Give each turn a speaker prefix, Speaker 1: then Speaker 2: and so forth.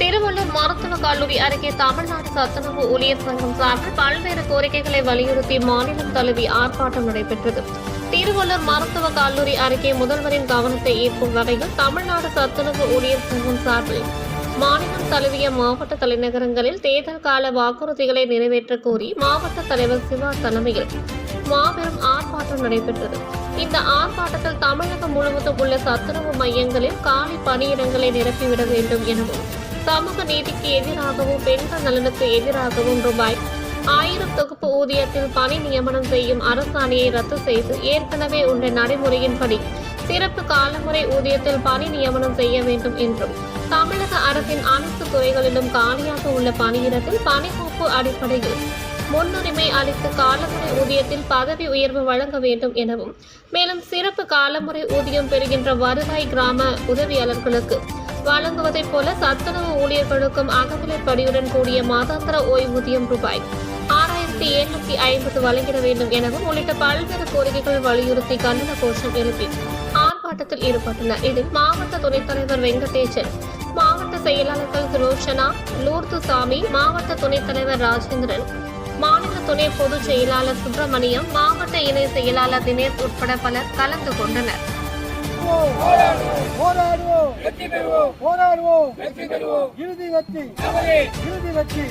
Speaker 1: திருவள்ளூர் மருத்துவக் கல்லூரி அருகே தமிழ்நாடு சத்துணவு ஊழியர் சங்கம் சார்பில் பல்வேறு கோரிக்கைகளை வலியுறுத்தி மாநிலம் தழுவி ஆர்ப்பாட்டம் நடைபெற்றது. திருவள்ளூர் மருத்துவக் கல்லூரி அருகே முதல்வரின் கவனத்தை ஈர்க்கும் வகையில் தமிழ்நாடு சத்துணவு ஊழியர் சங்கம் சார்பில் மாநிலம் தழுவிய மாவட்ட தலைநகரங்களில் தேர்தல் கால வாக்குறுதிகளை நிறைவேற்ற கோரி மாவட்ட தலைவர் சிவா தலைமையில் மாபெரும் ஆர்ப்பாட்டம் நடைபெற்றது. இந்த ஆர்ப்பாட்டத்தில் தமிழகம் முழுவதும் உள்ள சத்துணவு மையங்களில் காலி பணியிடங்களை நிரப்பிவிட வேண்டும் எனவும் சமூக நீதிக்கு எதிராகவும் பெண்கள் நலனுக்கு எதிராகவும் ரூபாய் ஆயிரம் தொகுப்பு ஊதியத்தில் பணி நியமனம் செய்யும் அரசாணையை ரத்து செய்து ஏற்கனவே உள்ள நடைமுறையின்படி சிறப்பு காலமுறை ஊதியத்தில் பணி நியமனம் செய்ய வேண்டும் என்றும் தமிழக அரசின் அனைத்து துறைகளிலும் காலியாக உள்ள பணியிடத்தில் பணிமூப்பு அடிப்படையில் முன்னுரிமை அளித்து காலமுறை ஊதியத்தில் பதவி உயர்வு வழங்க வேண்டும் எனவும் மேலும் சிறப்பு காலமுறை ஊதியம் பெறுகின்ற வருவாய் கிராம உதவியாளர்களுக்கு வழங்குவதைப் போல சத்துணவு ஊழியர்களுக்கும் அகவிலைப்படியுடன் கூடிய மாதாந்திர ஓய்வூதியம் ரூபாய் ஆறாயிரத்தி எழுநூத்தி ஐம்பது வழங்கிட வேண்டும் எனவும் உள்ளிட்ட பல்வேறு கோரிக்கைகள் வலியுறுத்தி கண்டன கோஷம் எழுப்பி ஆர்ப்பாட்டத்தில் ஈடுபட்டனர். இதில் மாவட்ட துணைத் தலைவர் வெங்கடேசன் மாவட்ட செயலாளர்கள் ரோஷனா லூர்து சாமி மாவட்ட துணைத் தலைவர் ராஜேந்திரன் மாநில துணை பொதுச் செயலாளர் சுப்பிரமணியம் மாவட்ட இணை செயலாளர் தினேஷ் உட்பட பலர் கலந்து கொண்டனர்.
Speaker 2: போராடுவோம்.
Speaker 3: வெற்றி பெறுவோம்.
Speaker 2: போராடுவோம்.
Speaker 3: வெற்றி பெறுவோம்.
Speaker 2: இறுதி வெற்றி. இறுதி வெற்றி.